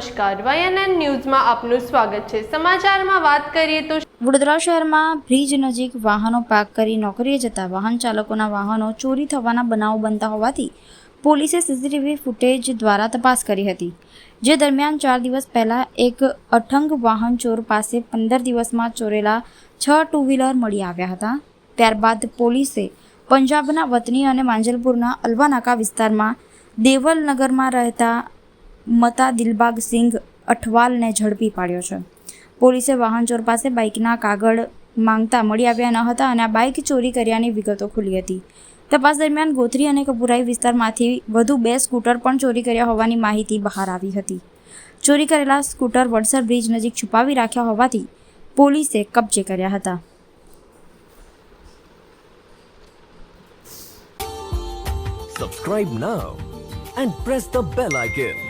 નમસ્કાર. વાયએનએન ન્યૂઝમાં આપનું સ્વાગત છે. સમાચારમાં વાત કરીએ તો વડોદરા શહેરમાં બ્રિજ નજીક વાહનો પાર્ક કરી નોકરીએ જતા વાહન ચાલકોના વાહનો ચોરી થવાના બનાવો બનતા હોવાથી પોલીસે સીસીટીવી ફૂટેજ દ્વારા તપાસ કરી હતી. જે દરમિયાન ચાર દિવસ પહેલાં એક અઠંગ વાહન ચોર પાસે પંદર દિવસમાં ચોરેલા છ ટુ વ્હીલર મળી આવ્યા હતા. ત્યારબાદ પોલીસે પંજાબના વતની અને માંજલપુરના અલ્વાનાકા વિસ્તારમાં દેવલનગરમાં રહેતા મતા દિલબાગ સિંઘ અઠવાલને ઝડપી પાડ્યો છે. પોલીસે વાહન ચોર પાસે બાઇકના કાગળ માંગતા મળી આવ્યા ન હતા અને આ બાઇક ચોરી કર્યાની વિગતો ખુલી હતી. તપાસ દરમિયાન ગોથરી અને કપુરાઈ વિસ્તારમાંથી વધુ બે સ્કૂટર પણ ચોરી કર્યા હોવાની માહિતી બહાર આવી હતી. ચોરી કરેલા સ્કૂટર વડસર બ્રિજ નજીક છુપાવી રાખ્યા હોવાથી પોલીસે કબજે કર્યા હતા. Subscribe now and press the bell icon.